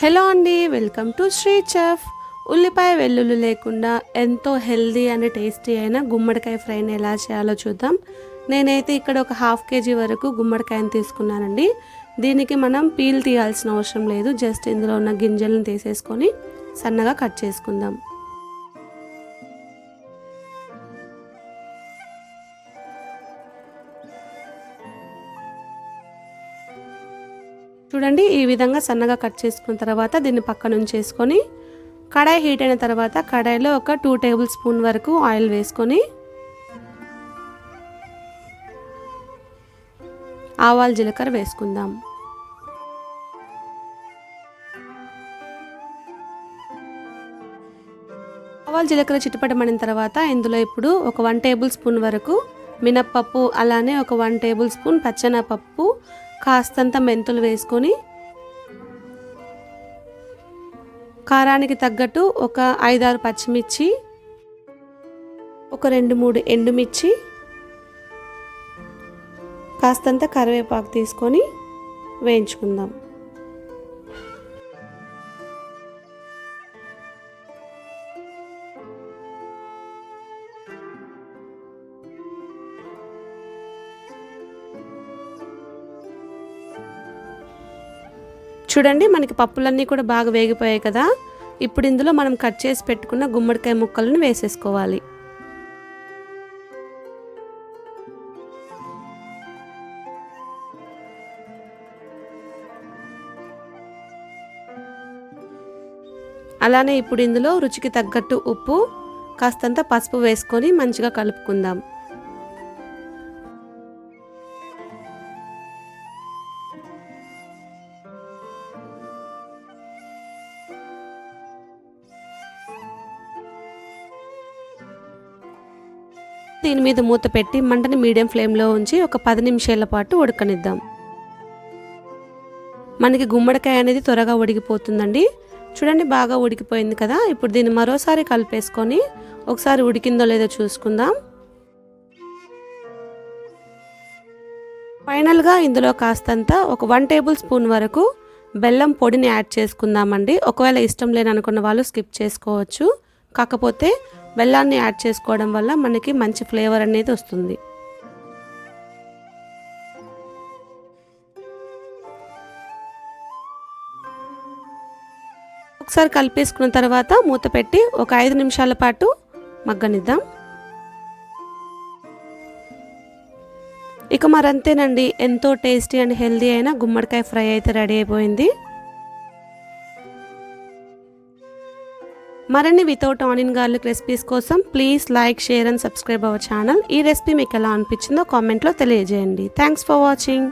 Hello అండి welcome to Shri chef. ఉల్లిపాయ వెల్లుల్లి లేకుండా ఎంతో హెల్దీ అండ్ టేస్టీ అయిన గుమ్మడికాయ ఫ్రైని ఎలా చేయాలో చూద్దాం. నేనైతే ఇక్కడ ఒక హాఫ్ కేజీ వరకు గుమ్మడికాయని తీసుకున్నానండి. దీనికి మనం పీల్ తీయాల్సిన అవసరం లేదు జస్ట్ ఇందులో ఉన్న గింజలను తీసేసుకొని సన్నగా కట్ చేసుకుందాం. చూడండి ఈ విధంగా సన్నగా కట్ చేసుకున్న తర్వాత దీన్ని పక్కన ఉంచేసుకొని కడాయి హీట్ అయిన తర్వాత కడాయిలో ఒక టూ టేబుల్ స్పూన్ వరకు ఆయిల్ వేసుకొని ఆవాలు జీలకర్ర వేసుకుందాం. ఆవాలు జీలకర్ర చిట్టుపట్టమడిన తర్వాత ఇందులో ఇప్పుడు ఒక వన్ టేబుల్ స్పూన్ వరకు మినప్పప్పు అలానే ఒక వన్ టేబుల్ స్పూన్ పచ్చెనపప్పు కాస్తంత మెంతులు వేసుకొని కారానికి తగ్గట్టు ఒక ఐదారు పచ్చిమిర్చి ఒక రెండు మూడు ఎండుమిర్చి కాస్తంత కరివేపాకు తీసుకొని వేయించుకుందాం. చూడండి మనకి పప్పులన్నీ కూడా బాగా వేగిపోయాయి కదా. ఇప్పుడు ఇందులో మనం కట్ చేసి పెట్టుకున్న గుమ్మడికాయ ముక్కలను వేసేసుకోవాలి. అలానే ఇప్పుడు ఇందులో రుచికి తగ్గట్టు ఉప్పు కాస్తంత పసుపు వేసుకొని మంచిగా కలుపుకుందాం. దీని మీద మూత పెట్టి మంటని మీడియం ఫ్లేమ్లో ఉంచి ఒక పది నిమిషాల పాటు ఉడకనిద్దాం. మనకి గుమ్మడికాయ అనేది త్వరగా ఉడికిపోతుందండి. చూడండి బాగా ఉడికిపోయింది కదా. ఇప్పుడు దీన్ని మరోసారి కలిపేసుకొని ఒకసారి ఉడికిందో లేదో చూసుకుందాం. ఫైనల్గా ఇందులో కాస్తంత ఒక వన్ టేబుల్ స్పూన్ వరకు బెల్లం పొడిని యాడ్ చేసుకుందామండి. ఒకవేళ ఇష్టం లేని అనుకున్న వాళ్ళు స్కిప్ చేసుకోవచ్చు. కాకపోతే బెల్లాన్ని యాడ్ చేసుకోవడం వల్ల మనకి మంచి ఫ్లేవర్ అనేది వస్తుంది. ఒకసారి కలిపేసుకున్న తర్వాత మూత పెట్టి ఒక ఐదు నిమిషాల పాటు మగ్గనిద్దాం. ఇక మరంతేనండి ఎంతో టేస్టీ అండ్ హెల్దీ అయిన గుమ్మడికాయ ఫ్రై అయితే రెడీ అయిపోయింది. మరిన్ని వితౌట్ ఆనియన్ గార్లిక్ రెసిపీస్ కోసం please like share and subscribe our channel. ఈ రెసిపీ మీకు ఎలా అనిపించిందో కామెంట్లో తెలియజేయండి. Thanks for watching.